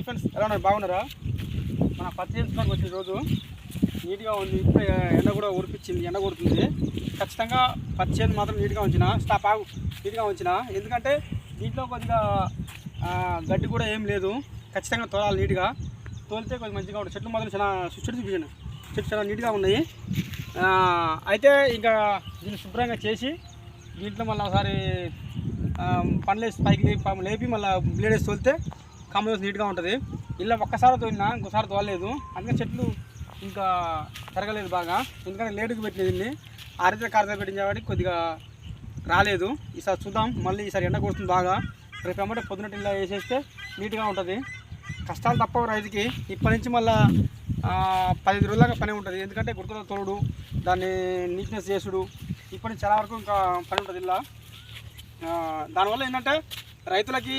Hi friends ఎలా ఉన్నారు? బాగున్నారా? మన పత్తి చేయించుకోవడానికి వచ్చిన రోజు నీట్గా ఉంది. ఇప్పుడు ఎండ కూడా ఉరిపించింది ఎండ కొడుతుంది. ఖచ్చితంగా పత్తి చేను మాత్రం నీట్గా ఉంచిన స్టాప్ ఆగు నీట్గా ఉంచిన. ఎందుకంటే దీంట్లో కొద్దిగా గడ్డి కూడా ఏం లేదు. ఖచ్చితంగా తోలాలి నీట్గా. తోలితే కొద్దిగా మంచిగా ఉంటుంది. చెట్లు మాత్రం చాలా చెట్టు చూపించాను చెట్లు చాలా నీట్గా ఉన్నాయి. అయితే ఇంకా దీన్ని శుభ్రంగా చేసి దీంట్లో మళ్ళీ ఒకసారి పండ్లు వేసి పైకి లేపి మళ్ళీ బ్లేడ్ వేసి తోలితే కాంబినేషన్ నీట్గా ఉంటుంది. ఇలా ఒక్కసారి తోలినా ఇంకోసారి తోలలేదు. అందుకే చెట్లు ఇంకా పెరగలేదు బాగా. ఎందుకంటే లేటుకు పెట్టినది దీన్ని. ఆరితే కారితే కాబట్టి కొద్దిగా రాలేదు. ఈసారి చూద్దాం. మళ్ళీ ఈసారి ఎండ కొడుతుంది బాగా. రేపు ఎమ్మటే పొద్దునట్టు ఇలా వేసేస్తే నీట్గా ఉంటుంది. కష్టాలు తప్పవు రైతుకి. ఇప్పటి నుంచి మళ్ళీ పదిహేను రోజులాగా పని ఉంటుంది. ఎందుకంటే గుర్తుల తోడు దాన్ని నీట్నెస్ చేసుడు. ఇప్పటి నుంచి చాలా వరకు ఇంకా పని ఉంటుంది ఇలా. దానివల్ల ఏంటంటే రైతులకి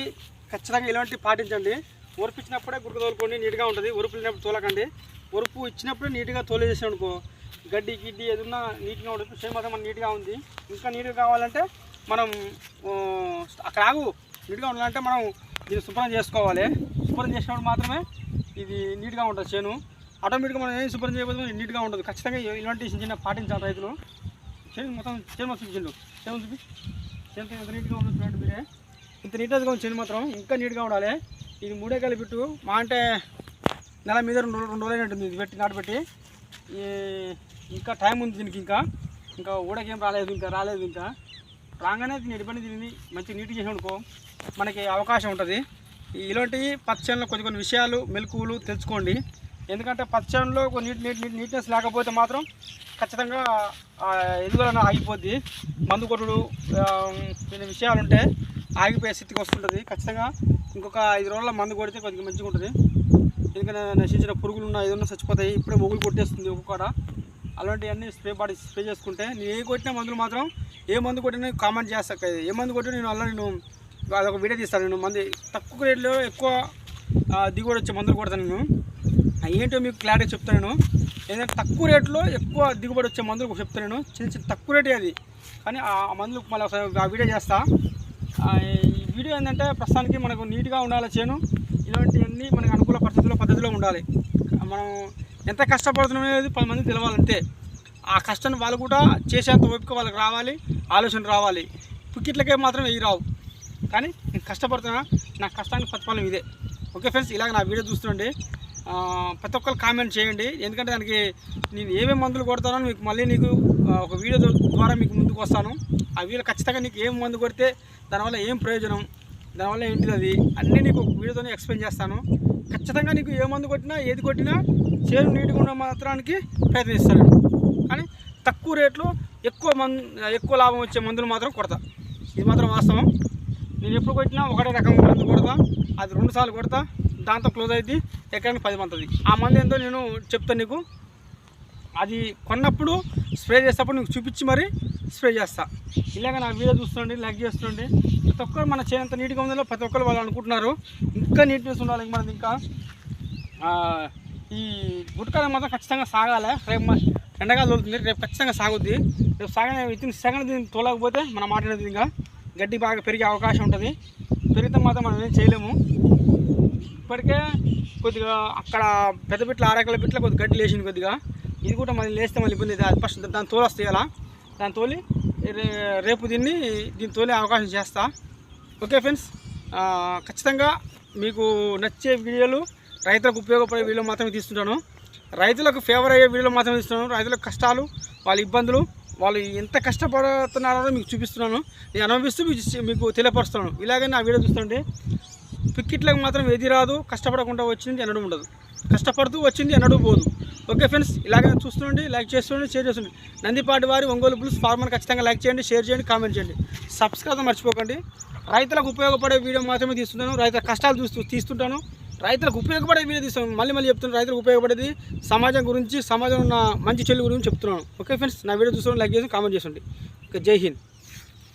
ఖచ్చితంగా ఇలాంటి పాటించండి. ఉరుపు ఇచ్చినప్పుడే గుర్తు తోలుకోండి నీట్గా ఉంటుంది. ఉరుపు లేనప్పుడు తోలకండి. ఉరుపు ఇచ్చినప్పుడే నీట్గా తోలేసేసాం అనుకో గడ్డి గిడ్డి ఏదన్నా నీట్గా ఉంటుంది. సేమ్ అదే మన నీట్గా ఉంది. ఇంకా నీట్గా కావాలంటే మనం అక్కడ ఆగు. నీట్గా ఉండాలంటే మనం దీన్ని శుభ్రం చేసుకోవాలి. శుభ్రం చేసినప్పుడు మాత్రమే ఇది నీట్గా ఉంటుంది చేను. ఆటోమేటిక్గా మనం ఏం శుభ్రం చేయకపోతే నీట్గా ఉంటుంది. ఖచ్చితంగా ఇలాంటి చిన్న చిన్న పాటించాలి రైతులు. చేను మొత్తం చేను మొత్తం చూపించండు. చేను చూపి. చేను ఎంత నీట్గా ఉంటుంది చూడండి మీరే. ఇంత నీట్గా ఉంది మాత్రం ఇంకా నీట్గా ఉండాలి. ఇది మూడే కలిపిట్టు మా అంటే నెల మీద రెండు రెండు రోజులు ఉంటుంది ఇది పెట్టి నాటబెట్టి ఈ ఇంకా టైం ఉంది దీనికి ఇంకా. ఇంకా ఊడకేం రాలేదు ఇంకా రాలేదు ఇంకా. రాగానే దీన్ని పని దీన్ని మంచి నీట్గా చేసి అనుకో మనకి అవకాశం ఉంటుంది. ఇలాంటివి ఇలాంటి పచ్చళ్ళలో కొన్ని కొన్ని విషయాలు మెలకువలు తెలుసుకోండి. ఎందుకంటే పచ్చళ్ళలో కొన్ని నీట్ నీట్ నీట్ నీట్నెస్ లేకపోతే మాత్రం ఖచ్చితంగా ఆ ఎదుగుదల ఆగిపోద్ది? మందు కొట్టుడు కొన్ని విషయాలు ఉంటే ఆగిపోయే స్థితికి వస్తుంటుంది. ఖచ్చితంగా ఇంకొక ఐదు రోజుల మందు కొడితే కొద్దిగా మంచిగా ఉంటుంది. ఎందుకంటే నశించిన పురుగులు ఉన్న ఏదన్నా చచ్చిపోతాయి. ఇప్పుడే మొగులు కొట్టేస్తుంది ఒక్కొక్కడ అలాంటివన్నీ స్ప్రే పాటి స్ప్రే చేసుకుంటే నేను ఏ కొట్టిన మందులు మాత్రం ఏ మందు కొట్టినా కామెంట్ చేస్తా. ఏ మందు కొట్టినా నేను అలా నేను అదొక వీడియో తీస్తాను. నేను మంది తక్కువ రేట్లో ఎక్కువ దిగుబడి వచ్చే మందులు కొడతాను నేను. ఏంటో మీకు క్లారిటీ చెప్తాను నేను. ఏంటంటే తక్కువ రేట్లో ఎక్కువ దిగుబడి వచ్చే మందులు చెప్తాను నేను. చిన్న చిన్న తక్కువ రేటే అది. కానీ ఆ మందులు మళ్ళీ ఒకసారి ఆ వీడియో చేస్తా. ఈ వీడియో ఏంటంటే ప్రస్తుతానికి మనకు నీట్గా ఉండాలి చేను. ఇలాంటివన్నీ మనకు అనుకూల పరిస్థితుల్లో పద్ధతిలో ఉండాలి. మనం ఎంత కష్టపడుతున్నాం అనేది పది మంది తెలవాలంటే ఆ కష్టాన్ని వాళ్ళు కూడా చేసేంత ఓపిక వాళ్ళకి రావాలి ఆలోచన రావాలి. పుక్కిట్లకే మాత్రం వెయ్యి రావు. కానీ నేను కష్టపడుతున్నా నా కష్టానికి ప్రతిఫలం ఇదే. ఓకే ఫ్రెండ్స్ ఇలాగ నా వీడియో చూస్తుండే ప్రతి ఒక్కరు కామెంట్ చేయండి. ఎందుకంటే దానికి నేను ఏమేమి మందులు కొడతానో మీకు మళ్ళీ నీకు ఒక వీడియో ద్వారా మీకు ముందుకు వస్తాను. ఆ వీడియో ఖచ్చితంగా నీకు ఏం మందు కొడితే దానివల్ల ఏం ప్రయోజనం దానివల్ల ఏంటిది అది అన్నీ నీకు ఒక వీడియోతోనే ఎక్స్ప్లెయిన్ చేస్తాను. ఖచ్చితంగా నీకు ఏ మందు కొట్టినా ఏది కొట్టినా చేను నీట్గా ఉన్న మాత్రానికి ప్రయత్నిస్తాను. కానీ తక్కువ రేట్లో ఎక్కువ మం ఎక్కువ లాభం వచ్చే మందులు మాత్రం కొడతా. ఇది మాత్రం వాస్తవం. నేను ఎప్పుడు కొట్టినా ఒకటే రకం మందు కొడతా. అది రెండు సార్లు కొడతా. దాంతో క్లోజ్ అయింది ఎకరానికి పది మంది ఆ మంది ఏందో నేను చెప్తాను నీకు. అది కొన్నప్పుడు స్ప్రే చేసేటప్పుడు నీకు చూపించి మరి స్ప్రే చేస్తా. ఇలాగ నా వీడియో చూస్తుండండి లైక్ చేస్తుండండి. ప్రతి ఒక్కరు మన చేయంత నీట్గా ఉందో ప్రతి ఒక్కరు వాళ్ళు అనుకుంటున్నారు. ఇంకా నీట్నెస్ ఉండాలి మనది ఇంకా. ఈ గుట్కాలం మాత్రం ఖచ్చితంగా సాగాలి. రేపు ఎండగా తోలుతుంది. రేపు ఖచ్చితంగా సాగుద్ది. రేపు సాగిన విత్ సెకండ్ దీన్ని తోలకపోతే మనం మాట్లాడేది ఇంకా. గడ్డి బాగా పెరిగే అవకాశం ఉంటుంది. పెరిగితే మాత్రం మనం ఏం చేయలేము. ఇప్పటికే కొద్దిగా అక్కడ పెద్ద బిట్ల ఆరకల బిట్ల కొద్దిగా గడ్డి లేచింది కొద్దిగా. ఇది కూడా మళ్ళీ లేస్తే మళ్ళీ ఇబ్బంది అది ఫస్ట్ దాన్ని తోలు వస్తాయి అలా. దాన్ని తోలి రే- రేపు దీన్ని దీన్ని తోలే అవకాశం చేస్తా. ఓకే ఫ్రెండ్స్ ఖచ్చితంగా మీకు నచ్చే వీడియోలు రైతులకు ఉపయోగపడే వీడియో మాత్రమే తీస్తుంటాను. రైతులకు ఫేవర్ అయ్యే వీడియోలు మాత్రమే తీస్తున్నాను. రైతులకు కష్టాలు వాళ్ళ ఇబ్బందులు వాళ్ళు ఎంత కష్టపడుతున్నారో మీకు చూపిస్తున్నాను. నేను అనుభవిస్తూ మీకు మీకు తెలియపరుస్తున్నాను. ఇలాగే నా వీడియో చూస్తుంటే పిక్కిట్లకు మాత్రం ఏది రాదు కష్టపడకుండా వచ్చింది ఎన్నడూ ఉండదు. కష్టపడుతూ వచ్చింది ఎన్నడూ పోదు. ఓకే ఫ్రెండ్స్ ఇలాగే చూస్తుండండి లైక్ చేస్తుండండి షేర్ చేస్తుండండి. నందిపాటి వారి ఒంగోలు పులుసు ఫార్మర్ ఖచ్చితంగా లైక్ చేయండి షేర్ చేయండి కామెంట్ చేయండి. సబ్స్క్రైబ్ మర్చిపోకండి. రైతులకు ఉపయోగపడే వీడియో మాత్రమే తీస్తున్నాను. రైతుల కష్టాలు చూస్తూ తీస్తుంటాను. రైతులకు ఉపయోగపడే వీడియో తీస్తున్నాను. మళ్ళీ మళ్ళీ చెప్తున్నాను రైతులకు ఉపయోగపడేది సమాజం గురించి సమాజంలో ఉన్న మంచి చెల్లి గురించి చెప్తున్నాను. ఓకే ఫ్రెండ్స్ నా వీడియో చూస్తున్నాను లైక్ చేసి కామెంట్ చేసుకోండి ఓకే జై హింద్.